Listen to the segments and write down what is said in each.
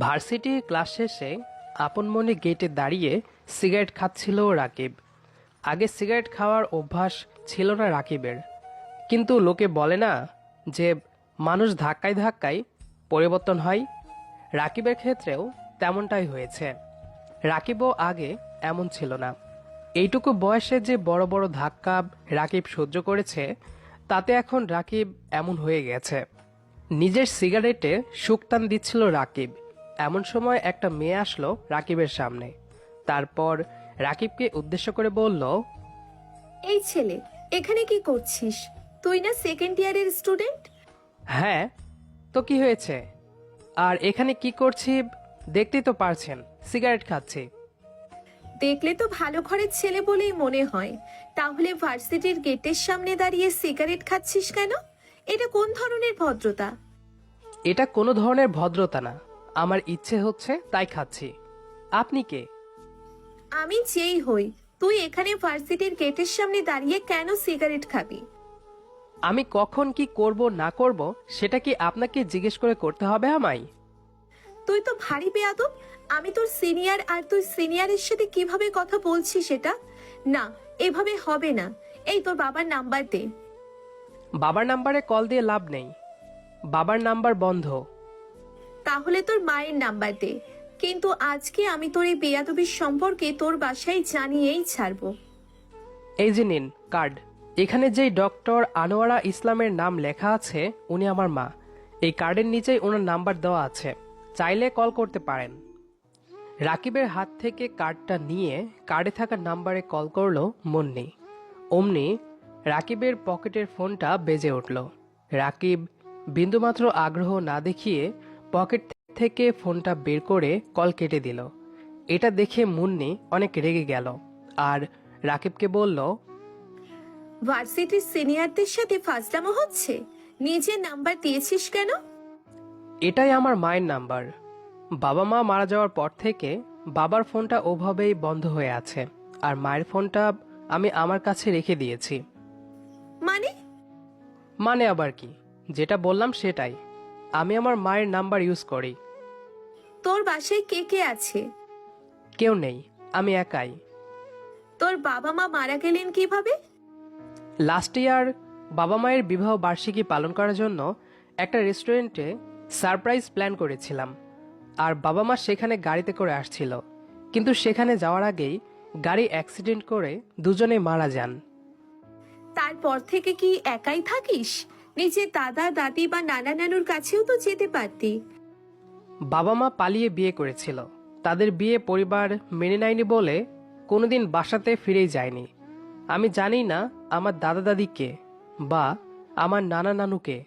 Varsity class শেষে আপন মনে গেটে দাঁড়িয়ে সিগারেট খাচ্ছিল রাকিব। আগে সিগারেট খাওয়ার অভ্যাস ছিল না রাকিবের। কিন্তু লোকে বলে না যে মানুষ ধাক্কায় ধাক্কায় পরিবর্তন হয়। রাকিবের ক্ষেত্রেও তেমনটাই হয়েছে। রাকিবও আগে এমন ছিল না। এইটুকু বয়সে যে বড় বড় ধাক্কা রাকিব সহ্য করেছে, তাতে এখন রাকিব এমন হয়ে গেছে। নিজের সিগারেটে সুকটান দিচ্ছিল রাকিব। এমন সময় একটা মেয়ে আসলো রাকিবের সামনে। তারপর রাকিবকে উদ্দেশ্য করে বলল এই ছেলে এখানে কি করছিস? তুই না সেকেন্ড ইয়ারের স্টুডেন্ট হ্যাঁ তো কি হয়েছে? আর এখানে কি করছি দেখতেই তো পারছেন সিগারেট খাচ্ছি। দেখলে তো ভালো ঘরের ছেলে বলেই মনে হয়। তাহলে ভার্সিটির গেটের সামনে দাঁড়িয়ে সিগারেট খাচ্ছিস কেন? এটা কোন ধরনের ভদ্রতা? এটা কোনো ধরনের ভদ্রতা না। আমার ইচ্ছে হচ্ছে তাই খাচ্ছি। আপনি কে? আমি যেই হই। তুই এখানে ভার্সিটির গেটের সামনে দাঁড়িয়ে কেন সিগারেট খাবি? আমি কখন কি করব না করব সেটা কি আপনাকে জিজ্ঞেস করে করতে হবে আমায়? তুই তো ভারী বেয়াদব। আমি তোর সিনিয়র আর তুই সিনিয়রের সাথে কীভাবে কথা বলছিস সেটা? না এভাবে হবে না। এই তোর বাবার নাম্বার দে। বাবার নাম্বারে কল দিয়ে লাভ নেই। বাবার নাম্বার বন্ধ। তাহলে তোর মায়ের নাম্বার দে। কিন্তু আজকে আমি তোর এই বেয়াদবির সম্পর্কে তোর বাসায় জানিয়েই ছাড়বো। এই যে নিন, কার্ড। এখানে যেই ডক্টর আনোয়ারা ইসলামের নাম লেখা আছে, উনি আমার মা। এই কার্ডের নিচেই ওনার নাম্বার দেওয়া আছে। চাইলে কল করতে পারেন। রাকিবের হাত থেকে কার্ডটা নিয়ে কার্ডে থাকা নাম্বারে কল করল মুন্নি। অমনি রাকিবের পকেটের ফোনটা বেজে উঠল। রাকিব বিন্দুমাত্র আগ্রহ না দেখিয়ে পকেট থেকে ফোনটা বের করে কল কেটে দিল। এটা দেখে মুন্নি অনেক রেগে গেল আর রাকিবকে বলল ভার্সিটির সিনিয়রদের সাথে ফাজলামো হচ্ছে? নিজের নাম্বার দিয়েছিস কেন? এটাই আমার মায়ের নাম্বার। বাবা মা মারা যাওয়ার পর থেকে বাবার ফোনটা ওভাবেই বন্ধ হয়ে আছে আর মায়ের ফোনটা আমি আমার কাছে রেখে দিয়েছি। মানে? মানে আবার কি? যেটা বললাম সেটাই। আমি আমার মায়ের নাম্বার ইউজ করি। তোর বাসায় কে কে আছে? কেউ নেই আমি একাই। তোর বাবা মা মারা গেলেন কীভাবে? লাস্ট ইয়ার বাবা মায়ের বিবাহ বার্ষিকী পালন করার জন্য একটা রেস্টুরেন্টে সারপ্রাইজ প্ল্যান করেছিলাম। আর বাবা মা সেখানে গাড়িতে করে আসছিল। কিন্তু সেখানে যাওয়ার আগেই গাড়ি অ্যাক্সিডেন্ট করে দুজনে মারা যান। তারপর থেকে কি একাই থাকিস? নিজে দাদা দাদি বা নানা নানুর কাছেও তো যেতে পারতি। বাবা মা পালিয়ে বিয়ে করেছিল। তাদের বিয়ে পরিবার মেনে নেয়নি বলে কোনোদিন বাসাতে ফিরেই যায়নি। আমি জানি না আমার দাদা দাদি কে বা আমার নানা নানুকে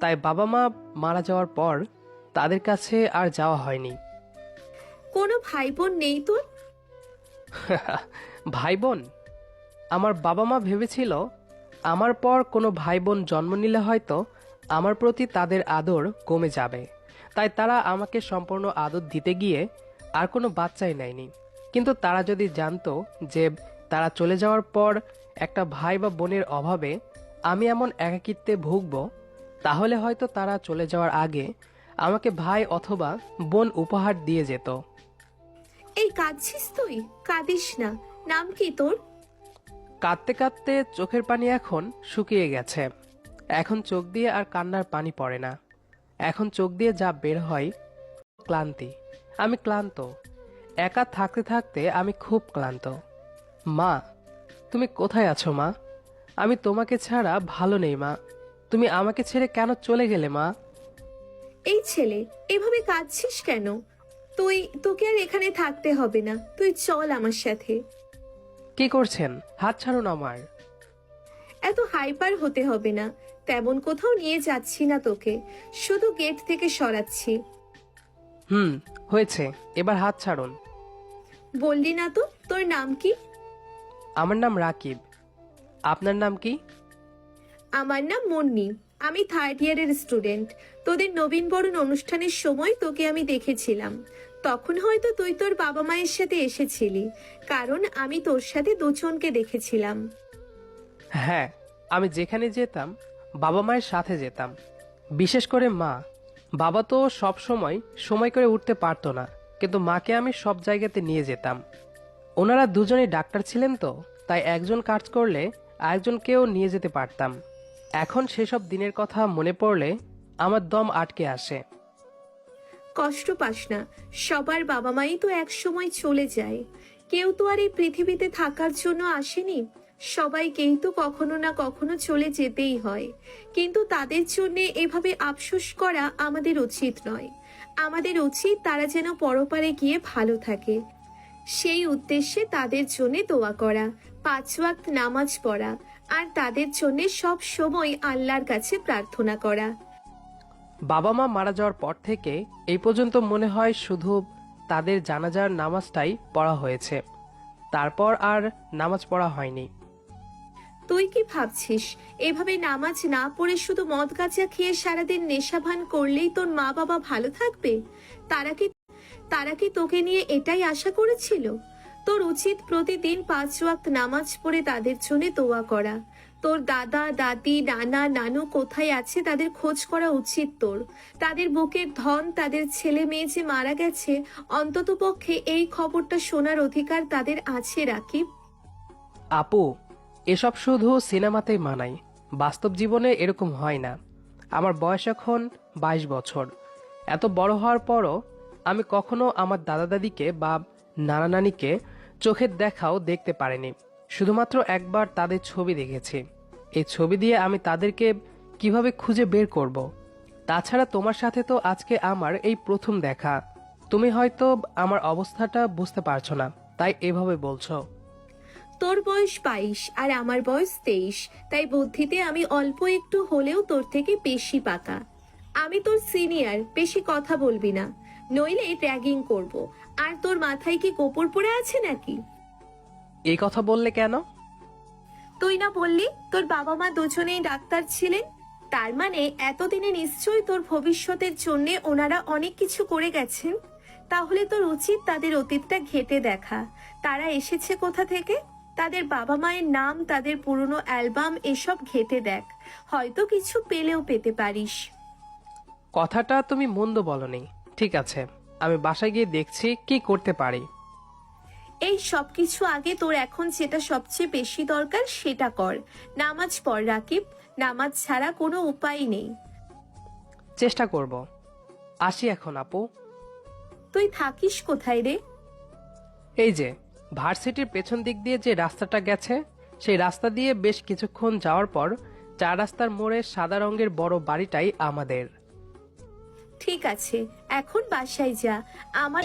তাই বাবা মা মারা যাওয়ার পর তাদের কাছে আর যাওয়া হয়নি। কোনো ভাই বোন নেই তোর? ভাই বোন আমার বাবা মা ভেবেছিল আমার পর কোনো ভাই বোন জন্ম নিলে হয়তো আমার প্রতি তাদের আদর কমে যাবে। তাই তারা আমাকে সম্পূর্ণ আদর দিতে গিয়ে আর কোনো বাচ্চাই নেয়নি। কিন্তু তারা যদি জানতো যে তারা চলে যাওয়ার পর একটা ভাই বা বোনের অভাবে আমি এমন একাকিত্বে ভুগব, তাহলে হয়তো তারা চলে যাওয়ার আগে আমাকে ভাই অথবা বোন উপহার দিয়ে যেত। এই কাঁদছিস তুই? কাঁদিস না। নাম কি তোর? কাঁদতে কাঁদতে চোখের পানি এখন শুকিয়ে গেছে। এখন চোখ দিয়ে আর কান্নার পানি পড়ে না। এখন চোখ দিয়ে যা বের হয়, ক্লান্তি। আমি ক্লান্ত। একা থাকতে থাকতে আমি খুব ক্লান্ত। মা, তুমি কোথায় আছো মা? আমি তোমাকে ছাড়া ভালো নেই মা। তুমি আমাকে ছেড়ে কেন চলে গেলে মা? এই ছেলে, এভাবে কাঁদছিস কেন? তুই, তোকে আর এখানে থাকতে হবে না। তুই চল আমার সাথে। কি করছেন? হাত ছাড়ুন আমার। এত হাইপার হতে হবে না। তেমন কোথাও নিয়ে যাচ্ছি না তোকে। শুধু গেট থেকে সরাচ্ছি। হুম হয়েছে। এবার হাত ছাড়ুন। বললি না তো তোর নাম কি? আমার নাম রাকিব। আপনার নাম কি? আমার নাম মুন্নি। আমি থার্ড ইয়ারের স্টুডেন্ট তোদের নবীনবরণ অনুষ্ঠানের সময় তোকে আমি দেখেছিলাম। তখন হয়তো তুই তোর বাবা মায়ের সাথে এসেছিলি, কারণ আমি তোর সাথে দুজনকে দেখেছিলাম। হ্যাঁ আমি যেখানে যেতাম, বাবা মায়ের সাথে যেতাম। বিশেষ করে মা। বাবা তো সব সময় সময় করে উঠতে পারতো না, কিন্তু মাকে আমি সব জায়গাতে নিয়ে যেতাম। ওনারা দুজনেই ডাক্তার ছিলেন তো, তাই একজন কাজ করলে আরেকজনকেও নিয়ে যেতে পারতাম। এখন সেসব দিনের কথা মনে পড়লে আমার দম আটকে আসে। কষ্ট পাস না। সবার বাবা মাই তো এক সময় চলে যায়। কেউ তো আর এই পৃথিবীতে থাকার জন্য আসেনি। সবাইকেই তো কখনো না কখনো চলে যেতেই হয়। কিন্তু তাদের জন্য এভাবে আফসোস করা আমাদের উচিত নয়। আমাদের উচিত তারা যেন পরপারে গিয়ে ভালো থাকে। সেই উদ্দেশ্যে তাদের জন্য দোয়া করা, পাঁচ ওয়াক্ত নামাজ পড়া, আর তাদের জন্য সব সময় আল্লাহর কাছে প্রার্থনা করা। বাবা মা মারা যাওয়ার পর থেকে এই পর্যন্ত মনে হয় শুধু তাদের জানাজার নামাজটাই পড়া হয়েছে। তারপর আর নামাজ পড়া হয়নি। তুই কি ভাবছিস? এভাবে নামাজ না পড়ে শুধু মদ গাঁজা খেয়ে সারাদিন নেশাভান করলেই তোর মা বাবা ভালো থাকবে? তারা কি তারা কি তোকে নিয়ে এটাই আশা করেছিল? তোর উচিত প্রতিদিন পাঁচ ওয়াক্ত নামাজ পড়ে তাদের জন্য দোয়া করা। তোর দাদা, দাদি, নানা, নানু কোথায় আছে তাদের খোঁজ করা উচিত তোর। তাদের বুকের ধন, তাদের ছেলে মেয়ে যে মারা গেছে অন্ততপক্ষে এই খবরটা শোনার অধিকার তাদের আছে, রাকিব। আপু, এসব শুধু সিনেমাতেই মানায়। বাস্তব জীবনে এরকম হয় না। আমার বয়স এখন বাইশ বছর। এত বড় হওয়ার পরও আমি কখনো আমার দাদা দাদিকে বা নানা নানিকে চোখের দেখাও দেখতে পারিনি। শুধুমাত্র একবার তাদের ছবি দেখেছি। এই ছবি দিয়ে আমি তাদেরকে কীভাবে খুঁজে বের করব। তাছাড়া তোমার সাথে তো আজকে আমার এই প্রথম দেখা। তুমি হয়তো আমার অবস্থাটা বুঝতে পারছ না, তাই এভাবে বলছো। তোর বয়স বাইশ আর আমার বয়স তেইশ, তাই বুদ্ধিতে আমি অল্প একটু হলেও তোর থেকে বেশি পাকা। আমি তোর সিনিয়র, বেশি কথা বলবি না। নইলে র্যাগিং করব। আর তোর মাথায় কি গোপর পড়ে আছে নাকি? এই কথা বললে কেন? তুই না বললি তোর বাবা মা দুজনেই ডাক্তার ছিলেন? তার মানে এতদিনে নিশ্চয়ই তোর ভবিষ্যতের জন্য ওনারা অনেক কিছু করে গেছেন? তাহলে তোর উচিত তাদের অতীতটা ঘেটে দেখা। তারা এসেছে কোথা থেকে? তাদের বাবা মায়ের নাম তাদের পুরনো অ্যালবাম এসব ঘেটে দেখ। হয়তো কিছু পেলেও পেতে পারিস। কথাটা তুমি মন্দ বলনি। ঠিক আছে আমি বাসায় গিয়ে দেখছি কি করতে পারি। এই সব কিছু আগে তোর এখন যেটা সবচেয়ে বেশি দরকার সেটা কর। নামাজ পড় রাকিব নামাজ ছাড়া কোনো উপায় নেই। চেষ্টা করব। আসি এখন আপু। তুই থাকিস কোথায় রে? এই যে ভার্সিটির পেছন দিক দিয়ে যে রাস্তাটা গেছে সেই রাস্তা দিয়ে বেশ কিছুক্ষণ যাওয়ার পর চার রাস্তার মোড়ে সাদা রঙের বড় বাড়িটাই আমাদের। ঠিক আছে এখন বাসায় যা। আমার